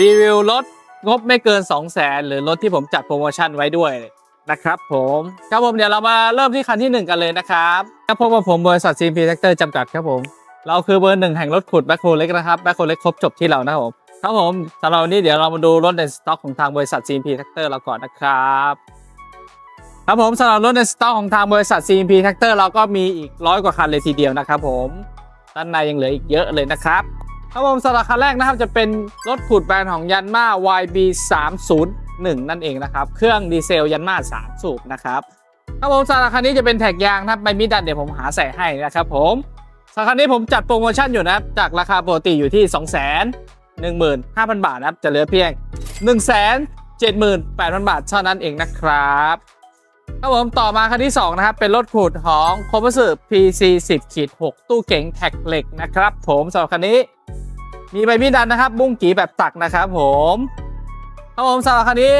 รีวิวรถงบไม่เกิน 2 0 0แสนหรือรถที่ผมจัดโปรโมชั่นไว้ด้วยนะครับผมครับผมเดี๋ยวเรามาเริ่มที่คันที่ 1 กันเลยนะครับครับพบกับผมบริษัท CMP Tractor จำกัดครับผม เราคือเบอร์หนึ่งแห่งรถขุดแบคโฮเล็กนะครับแบคโฮเล็กครบจบที่เรานะครับผมครับผมสำหรับวันนี้เดี๋ยวเรามาดูรถในสต็อกของทางบริษัท CMP Tractor เราก่อนนะครับครับผมสำหรับรถในสต็อกของทางบริษัท CMP Tractor เราก็มีอีกร้อยกว่าคันเลยทีเดียวนะครับผมด้านในยังเหลืออีกเยอะเลยนะครับ ครับผมสำหรับคันแรกนะครับจะเป็นรถขุดแบรนด์ของยันมา YB 301 นั่นเองนะครับ เครื่องดีเซลยันมา3สูบนะครับครับผมสำหรับคันนี้จะเป็นแท็กยางนะครับใบมีดดันเดี๋ยวผมหาใส่ให้นะครับผมสำหรับคันนี้ผมจัดโปรโมชั่นอยู่นะจากราคาปกติอยู่ที่ 2 1 5 0 0 0 บาทนะครับจะเหลือเพียง 1 7 8 0 0 0 บาทเท่านั้นเองนะครับครับผมต่อมาคันที่ 2 นะครับ เป็นรถขูดของโคมสึ PC 10ขีด6ตู้เก๋งแท็กเหล็กนะครับ ผมสำหรับคันนี้ มีใบมีดดันนะครับ บุ้งกีแบบตักนะครับผมครับผมสำหรับคันนี้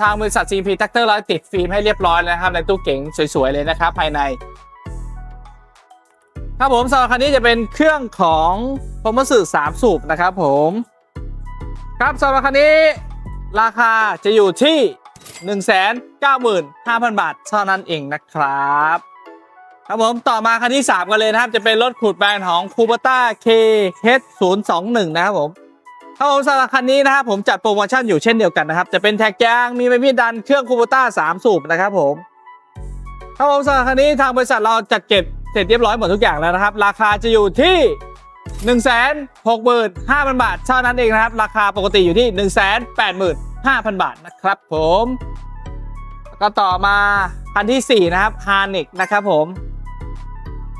ทางบริษัท CP Tractor เราติดฟิล์มให้เรียบร้อยนะครับ ในตู้เก๋งสวยๆเลยนะครับ ภายใน ครับผมสำหรับคันนี้จะเป็นเครื่องของโคมสึ3สูบนะครับผมครับสำหรับคันนี้ราคาจะอยู่ที่ 195,000 บาทเท่านั้นเองนะครับ ครับผมต่อมาคันที่ 3 กันเลยนะครับ จะเป็นรถขูดแบรนด์ของ k u b a t a KH021 นะครับผมครับผมสำหรับคันนี้นะครับผมจัดโปรโมชั่นอยู่เช่นเดียวกันนะครับ จะเป็นแท็กยางมีใบมีดดันเครื่อง k u b a t a 3สูบนะครับผมครับผมสำหรับคันนี้ทางบริษัทเราจัดเก็บเสร็จเรียบร้อยหมดทุกอย่างแล้วนะครับ ราคาจะอยู่ที่ 1 6 5 0 0 0 บาทเท่านั้นเองนะครับ ราคาปกติอยู่ที่ 1 8 5 0 0 0 บาทนะครับผมก็ต่อมาคันที่ 4 นะครับ h a r n e x นะครับผม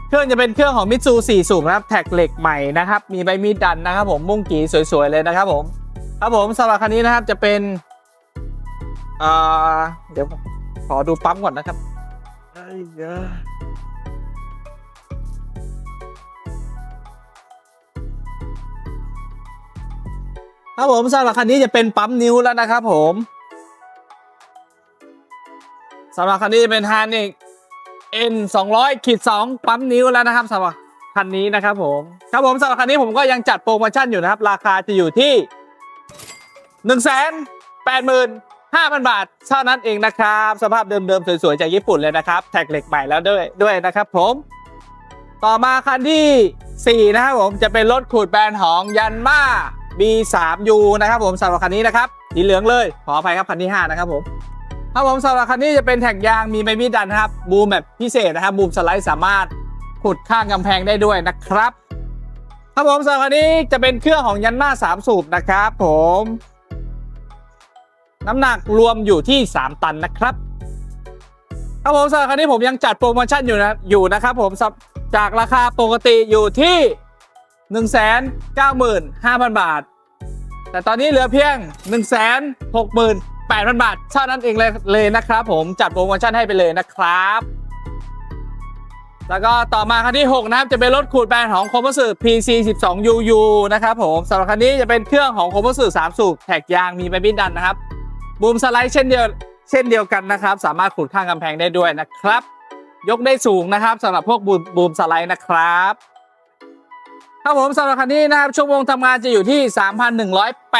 เครื่องจะเป็นเครื่องของมิตซู4สูบนะครับแท็กเหล็กใหม่นะครับ มีใบมีดดันนะครับผมมุ่งกีสวยๆเลยนะครับผม ครับผมสำหรับคันนี้นะครับจะเป็นเอ่อเดี๋ยวขอดูปั๊มก่อนนะครับไอ้ยาครับผมสำหรับคันนี้จะเป็นปั๊มนิ้วแล้วนะครับผมสำหรับคันนี้จะเป็นฮานิก N 200ขีด2ปั๊มนิ้วแล้วนะครับสำหรับคันนี้นะครับผม ครับผมสำหรับคันนี้ผมก็ยังจัดโปรโมชั่นอยู่นะครับ ราคาจะอยู่ที่ 1 8 5 0 0 0 บาทเท่านั้นเองนะครับ สภาพเดิมๆ สวยๆ จากญี่ปุ่นเลยนะครับ แท็กเหล็กใหม่แล้วด้วยด้วยนะครับผม ต่อมาคันที่ 4 นะครับผมจะเป็นรถขูดแบรนด์ของยันมา B3U นะครับผมสำหรับคันนี้นะครับสีเหลืองเลย ขออภัยครับคันที่ 5 นะครับผม ครับผมสำหรับคันนี้จะเป็นแท็กยางมีใบมีดันนะครับ บูมแบบพิเศษนะครับ บูมสไลด์สามารถขุดข้างกำแพงได้ด้วยนะครับ ครับผมสำหรับคันนี้จะเป็นเครื่องของยันมา3สูบนะครับผม น้ำหนักรวมอยู่ที่ 3 ตันนะครับครับผมสำหรับคันนี้ผมยังจัดโปรโมชั่นอยู่นะอยู่นะครับผมจากราคาปกติอยู่ที่195,000 บาท แต่ตอนนี้เหลือเพียง 8,000 บาทเท่านั้นเองเลยเลยนะครับผมจัดโปรโมชั่นให้ไปเลยนะครับ แล้วก็ต่อมาคันที่ 6 นะครับ จะเป็นรถขูดแบรนของโคมสึ PC 12 UU นะครับผมสำหรับคันนี้จะเป็นเครื่องของโคมสึ3สูบแท็กยางมีใบบินดันนะครับบูมสไลด์เช่นเดียวเช่นเดียวกันนะครับ สามารถขูดข้างกำแพงได้ด้วยนะครับ ยกได้สูงนะครับสำหรับพวกบูมบูมสไลด์นะครับ ครับผมสำหรับคันนี้นะครับชั่วโมงทำงานจะอยู่ที่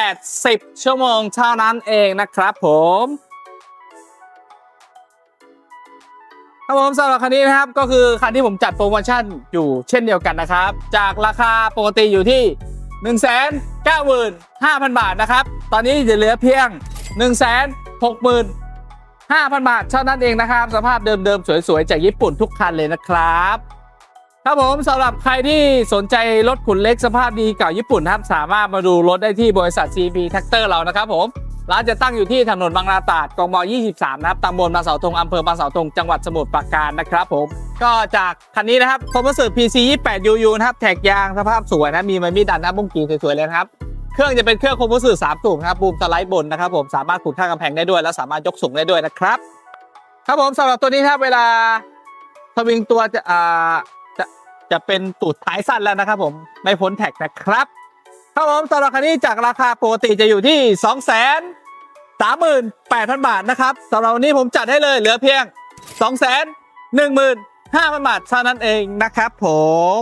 3,180 ชั่วโมงเท่านั้นเองนะครับผมครับผมสำหรับคันนี้นะครับก็คือคันที่ผมจัดโปรโมชั่นอยู่เช่นเดียวกันนะครับ จากราคาปกติอยู่ที่ 195,000 บาทนะครับ ตอนนี้จะเหลือเพียง 165,000 บาทเท่านั้นเองนะครับ สภาพเดิมๆ สวยๆ จากญี่ปุ่นทุกคันเลยนะครับ ครับผมสำหรับใครที่สนใจรถขุนเล็กสภาพดีเก่าญี่ปุ่นนะครับ สามารถมาดูรถได้ที่บริษัท CP Tractor เรานะครับผม ร้านจะตั้งอยู่ที่ถนนบางนาตราดกองม23 นะครับตำบลบางเสาธงอำเภอบางเสาธงจังหวัดสมุทรปราการนะครับผม ก็จากคันนี้นะครับคอมเพรสเซอร์ PC 28 UU นะครับ แท็กยางสภาพสวยนะมีไม้มีดันน้าบุ้งกีสวยๆเลยนะครับเครื่องจะเป็นเครื่องคอมเพรสเซอร์3สูบนะครับบูมสไลด์บนนะครับผมสามารถขุดข้างกำแพงได้ด้วย และสามารถยกสูงได้ด้วยนะครับครับผมสำหรับตัวนี้ครับเวลาสวิงตัวจะอ่า จะเป็นตูดท้ายสั้นแล้วนะครับผมไม่พ้นแท็กนะครับครับผมสำหรับคันนี้จากราคาปกติจะอยู่ที่ 2 3 8 0 0 0 บาทนะครับสำหรับวันนี้ผมจัดให้เลยเหลือเพียง 2 1 5 0 0 0 บาทเท่านั้นเองนะครับผม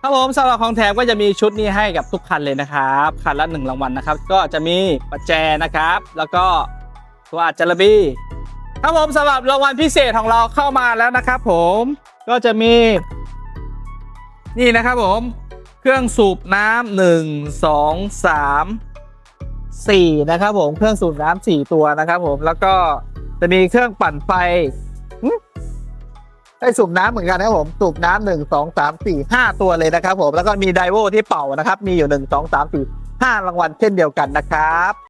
ครับผมสำหรับของแถมก็จะมีชุดนี้ให้กับทุกคันเลยนะครับคันละหนึ่งรางวัลนะครับ ก็จะมีปัจแจนะครับ แล้วก็ตัวอัจจารบีครับผมสำหรับรางวัลพิเศษของเราเข้ามาแล้วนะครับผม ก็จะมี นี่นะครับผม เครื่องสูบน้ำหนึ่งสองสามสี่นะครับผมเครื่องสูบน้ำสี่ตัวนะครับผมแล้วก็จะมีเครื่องปั่นไฟหึได้สูบน้ำเหมือนกันนะครับผมสูบน้ำหนึ่งสองสามสี่ห้าตัวเลยนะครับผมแล้วก็มีไดโวที่เป่านะครับ มีอยู่หนึ่งสองสามสี่ห้ารางวัลเช่นเดียวกันนะครับ